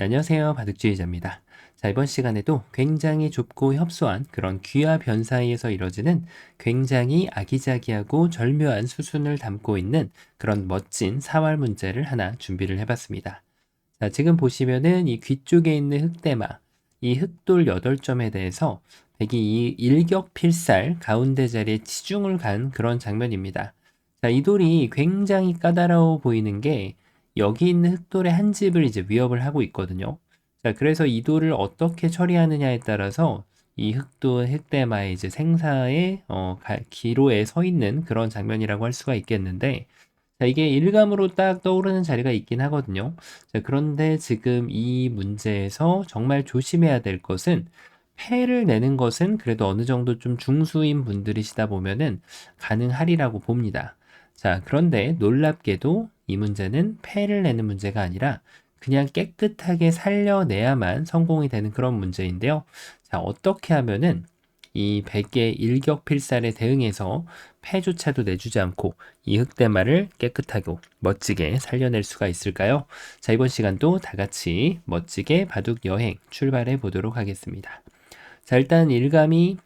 네, 안녕하세요. 바둑주의자입니다. 자, 이번 시간에도 굉장히 좁고 협소한 그런 귀와 변 사이에서 이뤄지는 굉장히 아기자기하고 절묘한 수순을 담고 있는 그런 멋진 사활 문제를 하나 준비를 해봤습니다. 자, 지금 보시면은 이 귀 쪽에 있는 흑대마, 이 흑돌 8점에 대해서 백이 이 일격 필살 가운데 자리에 치중을 간 그런 장면입니다. 자, 이 돌이 굉장히 까다로워 보이는 게 여기 있는 흑돌의 한 집을 이제 위협을 하고 있거든요. 자, 그래서 이 돌을 어떻게 처리하느냐에 따라서 이 흑돌 흑대마의 이제 생사의 어, 기로에 서 있는 그런 장면이라고 할 수가 있겠는데, 자, 이게 일감으로 딱 떠오르는 자리가 있긴 하거든요. 자, 그런데 지금 이 문제에서 정말 조심해야 될 것은 패를 내는 것은 그래도 어느 정도 좀 중수인 분들이시다 보면은 가능하리라고 봅니다. 자, 그런데 놀랍게도 이 문제는 패를 내는 문제가 아니라 그냥 깨끗하게 살려내야만 성공이 되는 그런 문제인데요. 자, 어떻게 하면은 이 100의 일격필살에 대응해서 패조차도 내주지 않고 이 흑대마를 깨끗하고 멋지게 살려낼 수가 있을까요? 자, 이번 시간도 다 같이 멋지게 바둑 여행 출발해 보도록 하겠습니다. 자, 일단 일감이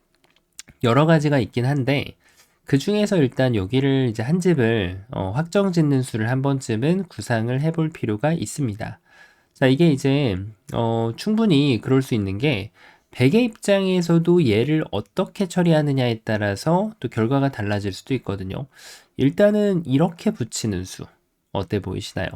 여러 가지가 있긴 한데 그 중에서 일단 여기를 이제 한 집을 어, 확정 짓는 수를 한 번쯤은 구상을 해볼 필요가 있습니다. 자, 이게 이제 어, 충분히 그럴 수 있는 게 백의 입장에서도 얘를 어떻게 처리하느냐에 따라서 또 결과가 달라질 수도 있거든요. 일단은 이렇게 붙이는 수 어때 보이시나요?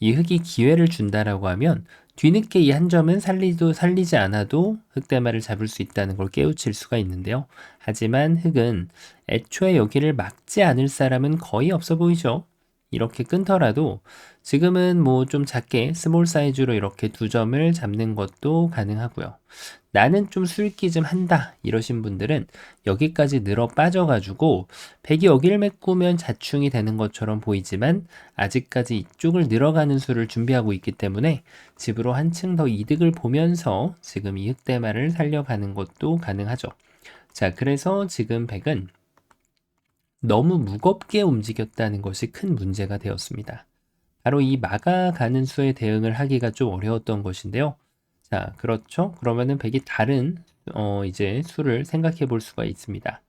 이 흙이 기회를 준다라고 하면 뒤늦게 이 한 점은 살리도 살리지 않아도 흑대마를 잡을 수 있다는 걸 깨우칠 수가 있는데요. 하지만 흑은 애초에 여기를 막지 않을 사람은 거의 없어 보이죠. 이렇게 끊더라도 지금은 뭐 좀 작게 스몰 사이즈로 이렇게 두 점을 잡는 것도 가능하고요. 나는 좀 술기 좀 한다 이러신 분들은 여기까지 늘어 빠져가지고 백이 여기를 메꾸면 자충이 되는 것처럼 보이지만 아직까지 이쪽을 늘어가는 수를 준비하고 있기 때문에 집으로 한층 더 이득을 보면서 지금 이 흑대마를 살려가는 것도 가능하죠. 자 그래서 지금 백은 너무 무겁게 움직였다는 것이 큰 문제가 되었습니다. 바로 이 막아가는 수에 대응을 하기가 좀 어려웠던 것인데요. 자, 그렇죠. 그러면은 백이 다른 어 이제 수를 생각해 볼 수가 있습니다.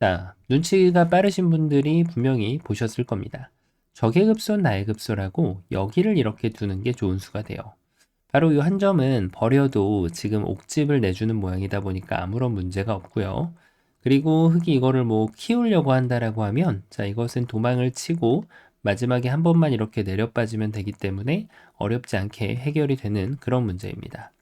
자, 눈치가 빠르신 분들이 분명히 보셨을 겁니다. 적의 급소, 나의 급소라고 여기를 이렇게 두는 게 좋은 수가 돼요. 바로 이 한 점은 버려도 지금 옥집을 내주는 모양이다 보니까 아무런 문제가 없고요. 그리고 흙이 이거를 뭐 키우려고 한다라고 하면 자 이것은 도망을 치고 마지막에 한 번만 이렇게 내려 빠지면 되기 때문에 어렵지 않게 해결이 되는 그런 문제입니다.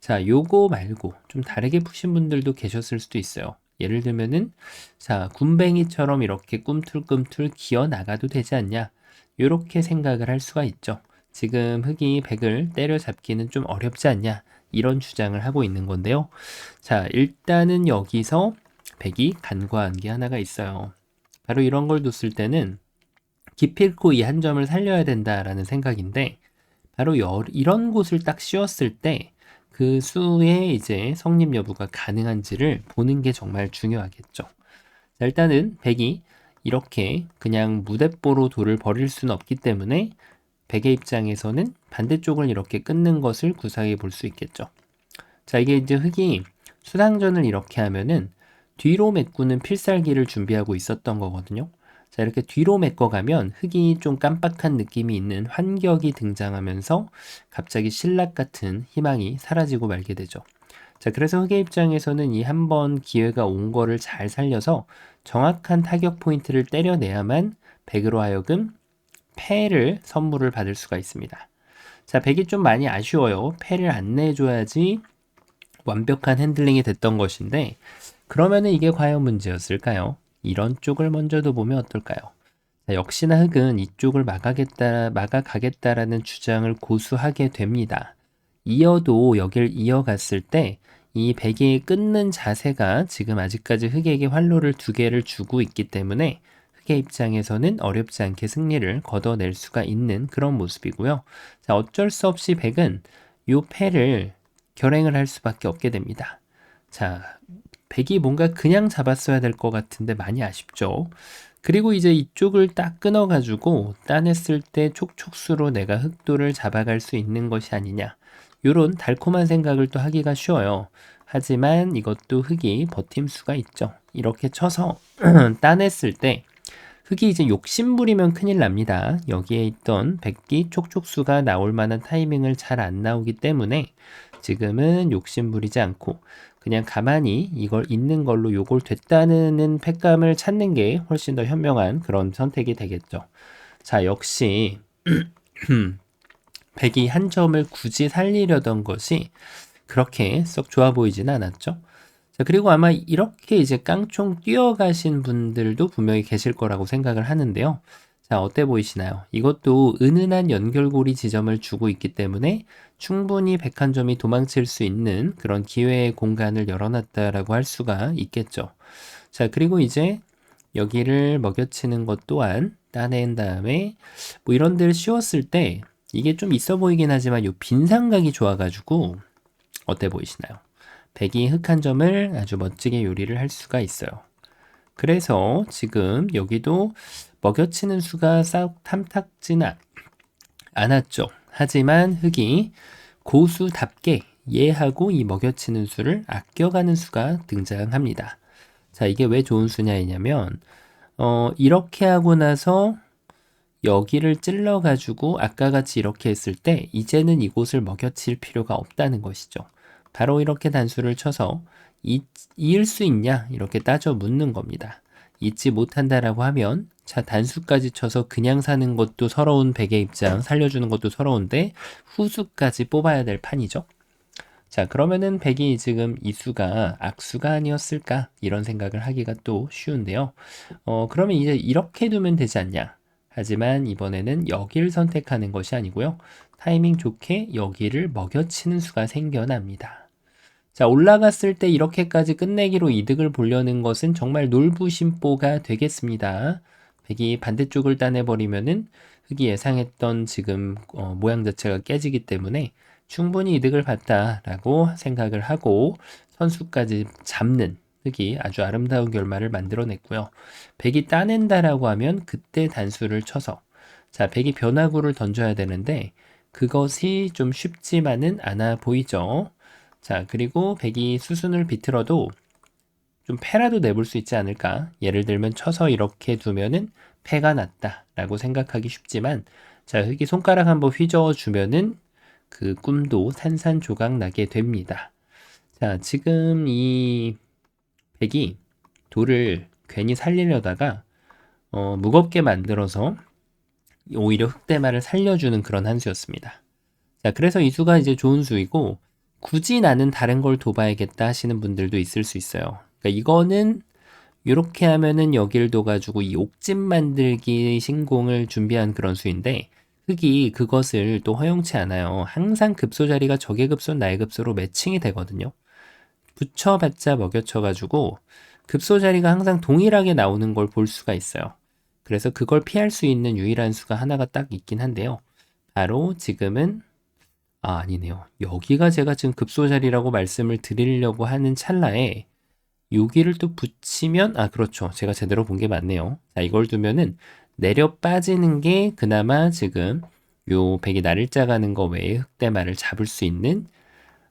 자, 요거 말고 좀 다르게 푸신 분들도 계셨을 수도 있어요. 예를 들면은 자, 군뱅이처럼 이렇게 꿈틀꿈틀 기어 나가도 되지 않냐? 이렇게 생각을 할 수가 있죠. 지금 흙이 백을 때려잡기는 좀 어렵지 않냐? 이런 주장을 하고 있는 건데요. 자, 일단은 여기서 백이 간과한 게 하나가 있어요. 바로 이런 걸 뒀을 때는 기필코 이 한 점을 살려야 된다라는 생각인데 바로 여, 이런 곳을 딱 씌웠을 때 그 수의 이제 성립 여부가 가능한지를 보는 게 정말 중요하겠죠. 자, 일단은 백이 이렇게 그냥 무대뽀로 돌을 버릴 수는 없기 때문에 백의 입장에서는 반대쪽을 이렇게 끊는 것을 구상해 볼 수 있겠죠. 자, 이게 이제 흙이 수상전을 이렇게 하면은 뒤로 메꾸는 필살기를 준비하고 있었던 거거든요. 자, 이렇게 뒤로 메꿔가면 흙이 좀 깜빡한 느낌이 있는 환격이 등장하면서 갑자기 신락 같은 희망이 사라지고 말게 되죠. 자, 그래서 흙의 입장에서는 이 한 번 기회가 온 거를 잘 살려서 정확한 타격 포인트를 때려내야만 백으로 하여금 패를 선물을 받을 수가 있습니다. 자, 백이 좀 많이 아쉬워요. 패를 안 내줘야지 완벽한 핸들링이 됐던 것인데 그러면은 이게 과연 문제였을까요? 이런 쪽을 먼저 둬보면 어떨까요? 자, 역시나 흑은 이쪽을 막아겠다, 막아가겠다라는 주장을 고수하게 됩니다. 이어도 여길 이어갔을 때 이 베개 끊는 자세가 지금 아직까지 흑에게 활로를 두 개를 주고 있기 때문에 흑의 입장에서는 어렵지 않게 승리를 걷어낼 수가 있는 그런 모습이고요. 자, 어쩔 수 없이 백은 요 패를 결행을 할 수밖에 없게 됩니다. 자, 백이 뭔가 그냥 잡았어야 될 것 같은데 많이 아쉽죠. 그리고 이제 이쪽을 딱 끊어가지고 따냈을 때 촉촉수로 내가 흑도를 잡아갈 수 있는 것이 아니냐. 요런 달콤한 생각을 또 하기가 쉬워요. 하지만 이것도 흙이 버팀수가 있죠. 이렇게 쳐서 따냈을 때 흙이 이제 욕심부리면 큰일 납니다. 여기에 있던 백기 촉촉수가 나올 만한 타이밍을 잘 안 나오기 때문에 지금은 욕심 부리지 않고 그냥 가만히 이걸 있는 걸로 요걸 됐다는 팩감을 찾는 게 훨씬 더 현명한 그런 선택이 되겠죠. 자, 역시 백이 한 점을 굳이 살리려던 것이 그렇게 썩 좋아 보이지는 않았죠. 자, 그리고 아마 이렇게 이제 깡총 뛰어가신 분들도 분명히 계실 거라고 생각을 하는데요. 자, 어때 보이시나요? 이것도 은은한 연결고리 지점을 주고 있기 때문에 충분히 백한점이 도망칠 수 있는 그런 기회의 공간을 열어놨다라고 할 수가 있겠죠. 자, 그리고 이제 여기를 먹여치는 것 또한 따낸 다음에 뭐 이런 데를 씌웠을 때 이게 좀 있어 보이긴 하지만 요 빈상각이 좋아가지고 어때 보이시나요? 백이 흑한 점을 아주 멋지게 요리를 할 수가 있어요. 그래서 지금 여기도 먹여치는 수가 싹 탐탁지는 않았죠. 하지만 흑이 고수답게 얘하고 이 먹여치는 수를 아껴가는 수가 등장합니다. 자, 이게 왜 좋은 수냐이냐면, 어, 이렇게 하고 나서 여기를 찔러가지고 아까 같이 이렇게 했을 때 이제는 이곳을 먹여칠 필요가 없다는 것이죠. 바로 이렇게 단수를 쳐서 이, 이을 수 있냐 이렇게 따져 묻는 겁니다. 잊지 못한다라고 하면 자 단수까지 쳐서 그냥 사는 것도 서러운 백의 입장 살려주는 것도 서러운데 후수까지 뽑아야 될 판이죠. 자 그러면은 백이 지금 이 수가 악수가 아니었을까 이런 생각을 하기가 또 쉬운데요. 어 그러면 이제 이렇게 두면 되지 않냐? 하지만 이번에는 여기를 선택하는 것이 아니고요. 타이밍 좋게 여기를 먹여치는 수가 생겨납니다. 자, 올라갔을 때 이렇게까지 끝내기로 이득을 보려는 것은 정말 놀부심보가 되겠습니다. 백이 반대쪽을 따내버리면은 흑이 예상했던 지금 어, 모양 자체가 깨지기 때문에 충분히 이득을 봤다라고 생각을 하고 선수까지 잡는 흑이 아주 아름다운 결말을 만들어냈고요. 백이 따낸다라고 하면 그때 단수를 쳐서 자 백이 변화구를 던져야 되는데 그것이 좀 쉽지만은 않아 보이죠. 자, 그리고 백이 수순을 비틀어도 좀 패라도 내볼 수 있지 않을까? 예를 들면 쳐서 이렇게 두면은 패가 났다라고 생각하기 쉽지만 자, 흙이 손가락 한번 휘저어 주면은 그 꿈도 산산조각 나게 됩니다. 자, 지금 이 백이 돌을 괜히 살리려다가 어, 무겁게 만들어서 오히려 흑대마를 살려주는 그런 한 수였습니다. 자, 그래서 이 수가 이제 좋은 수이고 굳이 나는 다른 걸 둬봐야겠다 하시는 분들도 있을 수 있어요. 그러니까 이거는 이렇게 하면은 여기를 둬가지고 이 옥집 만들기 신공을 준비한 그런 수인데 흙이 그것을 또 허용치 않아요. 항상 급소 자리가 적의 급소, 나의 급소로 매칭이 되거든요. 붙여봤자 먹여쳐가지고 급소 자리가 항상 동일하게 나오는 걸 볼 수가 있어요. 그래서 그걸 피할 수 있는 유일한 수가 하나가 딱 있긴 한데요. 바로 지금은 아, 아니네요. 여기가 제가 지금 급소 자리라고 말씀을 드리려고 하는 찰나에 여기를 또 붙이면 아 그렇죠. 제가 제대로 본 게 맞네요. 자, 이걸 두면은 내려 빠지는 게 그나마 지금 요 백이 나를 짜가는 거 외에 흑대마를 잡을 수 있는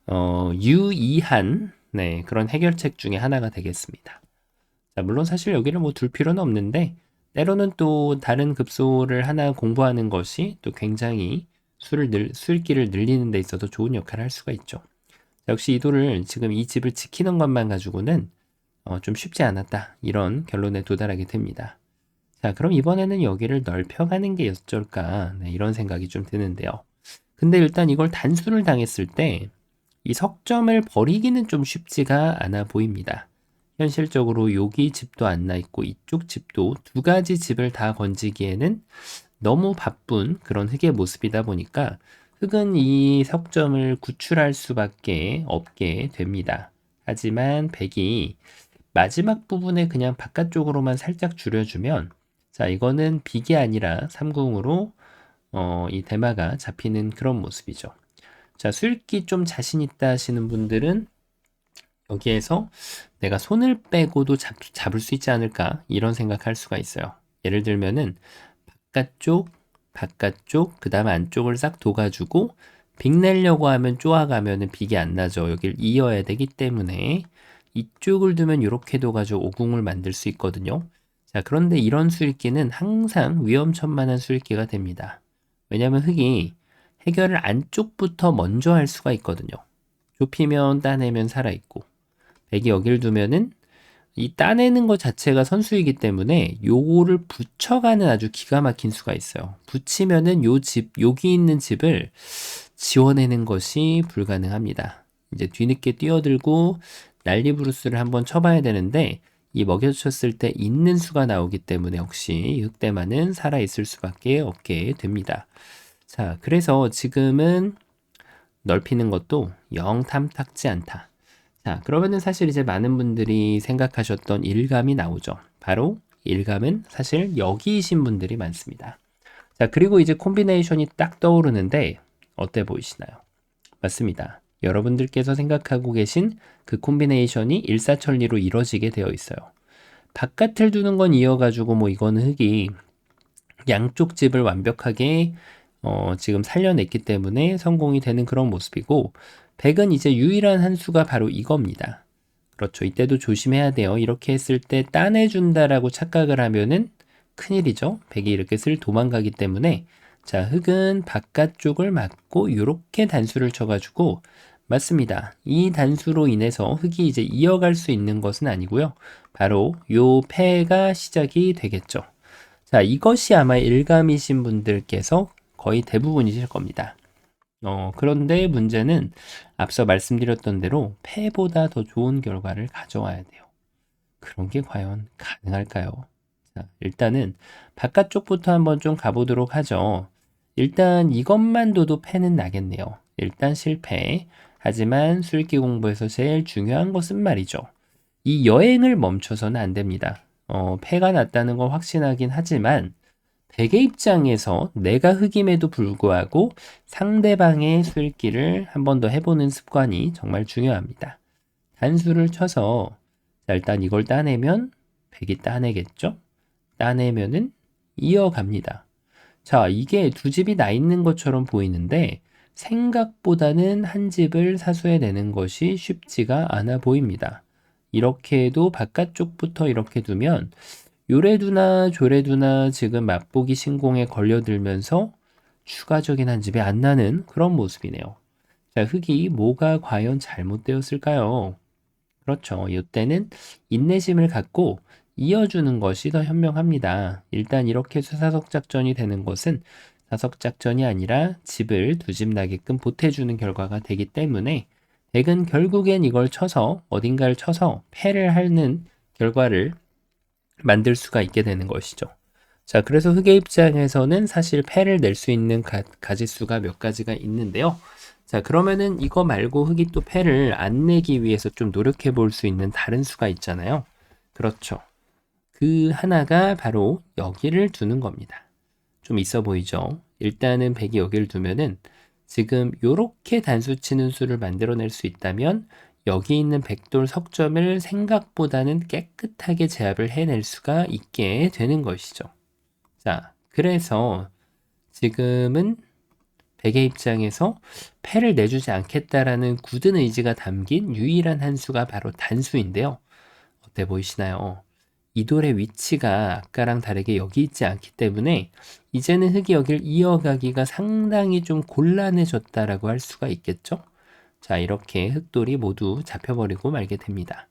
어, 유의한 네, 그런 해결책 중에 하나가 되겠습니다. 자, 물론 사실 여기를 뭐 둘 필요는 없는데 때로는 또 다른 급소를 하나 공부하는 것이 또 굉장히 술을 늘, 술기를 늘리는 데 있어서 좋은 역할을 할 수가 있죠. 역시 이 돌을 지금 이 집을 지키는 것만 가지고는 어, 좀 쉽지 않았다. 이런 결론에 도달하게 됩니다. 자, 그럼 이번에는 여기를 넓혀가는 게 어쩔까? 네, 이런 생각이 좀 드는데요. 근데 일단 이걸 단수를 당했을 때 이 석점을 버리기는 좀 쉽지가 않아 보입니다. 현실적으로 여기 집도 안 나 있고 이쪽 집도 두 가지 집을 다 건지기에는 너무 바쁜 그런 흙의 모습이다 보니까 흙은 이 석점을 구출할 수밖에 없게 됩니다. 하지만 백이 마지막 부분에 그냥 바깥쪽으로만 살짝 줄여주면 자 이거는 빅이 아니라 삼궁으로 어, 이 대마가 잡히는 그런 모습이죠. 자 수읽기 좀 자신 있다 하시는 분들은 여기에서 내가 손을 빼고도 잡, 잡을 수 있지 않을까 이런 생각할 수가 있어요. 예를 들면은 바깥쪽, 바깥쪽, 그 다음에 안쪽을 싹 도가지고 빅 내려고 하면 쪼아가면은 빅이 안 나죠. 여길 이어야 되기 때문에 이쪽을 두면 이렇게 둬가지고 오궁을 만들 수 있거든요. 자, 그런데 이런 수익기는 항상 위험천만한 수익기가 됩니다. 왜냐하면 흙이 해결을 안쪽부터 먼저 할 수가 있거든요. 좁히면 따내면 살아있고 백이 여길 두면은 이 따내는 것 자체가 선수이기 때문에 요거를 붙여가는 아주 기가 막힌 수가 있어요. 붙이면은 요 집, 여기 있는 집을 지워내는 것이 불가능합니다. 이제 뒤늦게 뛰어들고 난리브루스를 한번 쳐봐야 되는데 이 먹여쳤을 때 있는 수가 나오기 때문에 역시 흑대만은 살아있을 수밖에 없게 됩니다. 자, 그래서 지금은 넓히는 것도 영 탐탁지 않다. 자, 그러면은 사실 이제 많은 분들이 생각하셨던 일감이 나오죠. 바로 일감은 사실 여기이신 분들이 많습니다. 자, 그리고 이제 콤비네이션이 딱 떠오르는데 어때 보이시나요? 맞습니다. 여러분들께서 생각하고 계신 그 콤비네이션이 일사천리로 이루어지게 되어 있어요. 바깥을 두는 건 이어가지고 뭐 이거는 흙이 양쪽 집을 완벽하게 어, 지금 살려냈기 때문에 성공이 되는 그런 모습이고 100은 이제 유일한 한 수가 바로 이겁니다. 그렇죠. 이때도 조심해야 돼요. 이렇게 했을 때 따내준다라고 착각을 하면은 큰일이죠. 100이 이렇게 슬 도망가기 때문에 자 흙은 바깥쪽을 막고 이렇게 단수를 쳐가지고 맞습니다. 이 단수로 인해서 흙이 이제 이어갈 수 있는 것은 아니고요. 바로 요 패가 시작이 되겠죠. 자, 이것이 아마 일감이신 분들께서 거의 대부분이실 겁니다. 어, 그런데 문제는 앞서 말씀드렸던 대로 패보다 더 좋은 결과를 가져와야 돼요. 그런 게 과연 가능할까요? 자, 일단은 바깥쪽부터 한번 좀 가보도록 하죠. 일단 이것만 둬도 패는 나겠네요. 일단 실패. 하지만 술기 공부에서 제일 중요한 것은 말이죠. 이 여행을 멈춰서는 안 됩니다. 어, 폐가 났다는 걸 확신하긴 하지만 대개 입장에서 내가 흑임에도 불구하고 상대방의 술기를 한 번 더 해보는 습관이 정말 중요합니다. 단수를 쳐서 자, 일단 이걸 따내면 백이 따내겠죠? 따내면은 이어갑니다. 자, 이게 두 집이 나 있는 것처럼 보이는데 생각보다는 한 집을 사수해 내는 것이 쉽지가 않아 보입니다. 이렇게 해도 바깥쪽부터 이렇게 두면 요래두나 조래두나 지금 맛보기 신공에 걸려들면서 추가적인 한 집이 안 나는 그런 모습이네요. 자, 흙이 뭐가 과연 잘못되었을까요? 그렇죠. 이때는 인내심을 갖고 이어주는 것이 더 현명합니다. 일단 이렇게 수사석 작전이 되는 것은 사석 작전이 아니라 집을 두 집 나게끔 보태주는 결과가 되기 때문에 덱은 결국엔 이걸 쳐서 어딘가를 쳐서 패를 하는 결과를 만들 수가 있게 되는 것이죠. 자, 그래서 흑의 입장에서는 사실 패를 낼 수 있는 가, 가지수가 몇 가지가 있는데요. 자, 그러면은 이거 말고 흑이 또 패를 안 내기 위해서 좀 노력해 볼 수 있는 다른 수가 있잖아요. 그렇죠. 그 하나가 바로 여기를 두는 겁니다. 좀 있어 보이죠? 일단은 100이 여기를 두면은 지금 이렇게 단수 치는 수를 만들어낼 수 있다면 여기 있는 백돌 석점을 생각보다는 깨끗하게 제압을 해낼 수가 있게 되는 것이죠. 자, 그래서 지금은 백의 입장에서 패를 내주지 않겠다라는 굳은 의지가 담긴 유일한 한 수가 바로 단수인데요. 어때 보이시나요? 이 돌의 위치가 아까랑 다르게 여기 있지 않기 때문에 이제는 흙이 여길 이어가기가 상당히 좀 곤란해졌다라고 할 수가 있겠죠. 자, 이렇게 흙돌이 모두 잡혀버리고 말게 됩니다.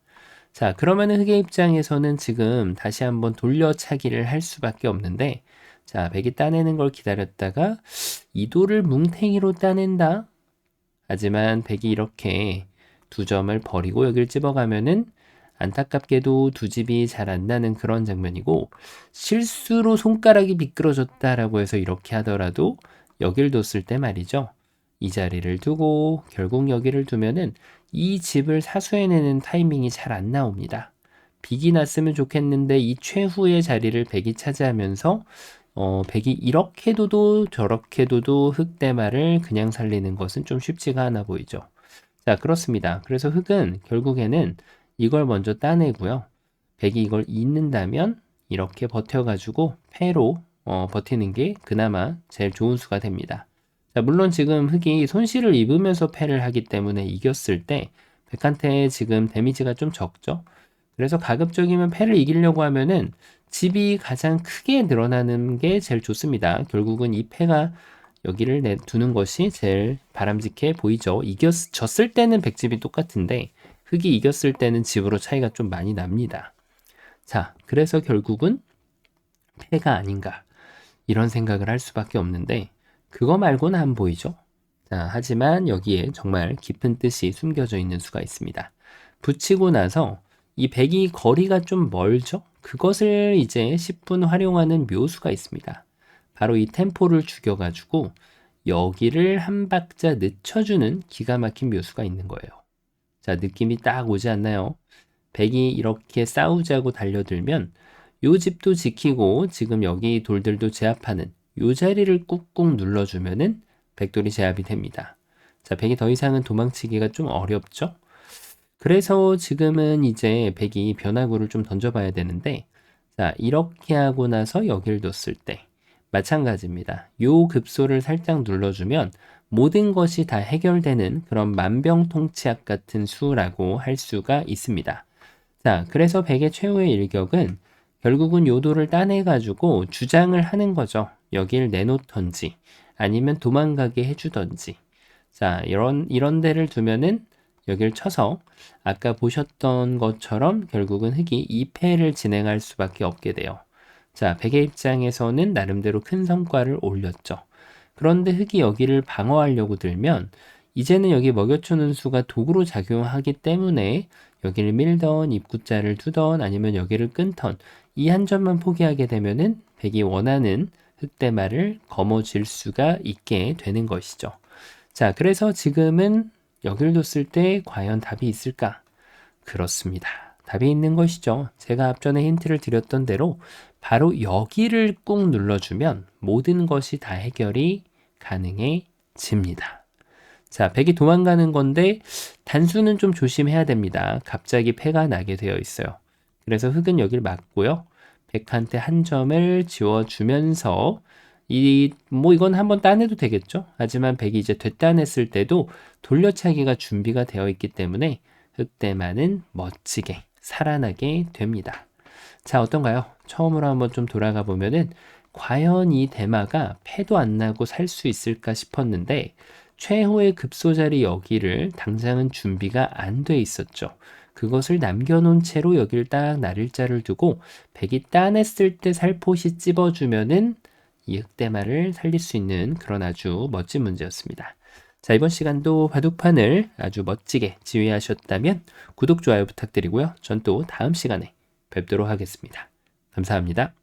자, 그러면은 흙의 입장에서는 지금 다시 한번 돌려차기를 할 수밖에 없는데, 자, 백이 따내는 걸 기다렸다가 이 돌을 뭉탱이로 따낸다. 하지만 백이 이렇게 두 점을 버리고 여길 집어가면은 안타깝게도 두 집이 잘 안 나는 그런 장면이고 실수로 손가락이 미끄러졌다라고 해서 이렇게 하더라도 여길 뒀을 때 말이죠. 이 자리를 두고 결국 여기를 두면은 이 집을 사수해내는 타이밍이 잘 안 나옵니다. 빅이 났으면 좋겠는데 이 최후의 자리를 백이 차지하면서 어, 백이 이렇게 둬도 저렇게 둬도 흑대마를 그냥 살리는 것은 좀 쉽지가 않아 보이죠. 자, 그렇습니다. 그래서 흑은 결국에는 이걸 먼저 따내고요. 백이 이걸 잇는다면 이렇게 버텨가지고 패로 어, 버티는 게 그나마 제일 좋은 수가 됩니다. 자, 물론 지금 흑이 손실을 입으면서 패를 하기 때문에 이겼을 때 백한테 지금 데미지가 좀 적죠. 그래서 가급적이면 패를 이기려고 하면은 집이 가장 크게 늘어나는 게 제일 좋습니다. 결국은 이 패가 여기를 내 두는 것이 제일 바람직해 보이죠. 이겼, 졌을 때는 백집이 똑같은데 흑이 이겼을 때는 집으로 차이가 좀 많이 납니다. 자, 그래서 결국은 패가 아닌가 이런 생각을 할 수밖에 없는데 그거 말고는 안 보이죠. 자, 하지만 여기에 정말 깊은 뜻이 숨겨져 있는 수가 있습니다. 붙이고 나서 이 백이 거리가 좀 멀죠? 그것을 이제 10분 활용하는 묘수가 있습니다. 바로 이 템포를 죽여가지고 여기를 한 박자 늦춰주는 기가 막힌 묘수가 있는 거예요. 자, 느낌이 딱 오지 않나요? 백이 이렇게 싸우자고 달려들면 요 집도 지키고 지금 여기 돌들도 제압하는 요 자리를 꾹꾹 눌러주면은 백돌이 제압이 됩니다. 자, 백이 더 이상은 도망치기가 좀 어렵죠? 그래서 지금은 이제 백이 변화구를 좀 던져봐야 되는데, 자, 이렇게 하고 나서 여길 뒀을 때, 마찬가지입니다. 요 급소를 살짝 눌러주면 모든 것이 다 해결되는 그런 만병통치약 같은 수라고 할 수가 있습니다. 자, 그래서 백의 최후의 일격은 결국은 요도를 따내가지고 주장을 하는 거죠. 여길 내놓던지 아니면 도망가게 해주던지. 자, 이런, 이런 데를 두면은 여길 쳐서 아까 보셨던 것처럼 결국은 흑이 2패를 진행할 수밖에 없게 돼요. 자, 백의 입장에서는 나름대로 큰 성과를 올렸죠. 그런데 흑이 여기를 방어하려고 들면 이제는 여기 먹여주는 수가 도구로 작용하기 때문에 여기를 밀던 입구자를 두던 아니면 여기를 끊던 이 한 점만 포기하게 되면은 백이 원하는 흑대마를 거머쥘 수가 있게 되는 것이죠. 자, 그래서 지금은 여기를 뒀을 때 과연 답이 있을까? 그렇습니다. 답이 있는 것이죠. 제가 앞전에 힌트를 드렸던 대로 바로 여기를 꾹 눌러주면 모든 것이 다 해결이 가능해집니다. 자, 백이 도망가는 건데 단수는 좀 조심해야 됩니다. 갑자기 패가 나게 되어 있어요. 그래서 흑은 여기를 막고요. 백한테 한 점을 지워주면서 이 뭐 이건 한번 따내도 되겠죠. 하지만 백이 이제 되따냈을 때도 돌려차기가 준비가 되어 있기 때문에 흑대만은 멋지게 살아나게 됩니다. 자, 어떤가요? 처음으로 한번 좀 돌아가 보면은 과연 이 대마가 패도 안 나고 살 수 있을까 싶었는데 최후의 급소자리 여기를 당장은 준비가 안 돼 있었죠. 그것을 남겨놓은 채로 여기를 딱 나릴자를 두고 백이 따냈을 때 살포시 찝어주면은 이 흑대마를 살릴 수 있는 그런 아주 멋진 문제였습니다. 자, 이번 시간도 바둑판을 아주 멋지게 지휘하셨다면 구독, 좋아요 부탁드리고요. 전 또 다음 시간에 뵙도록 하겠습니다. 감사합니다.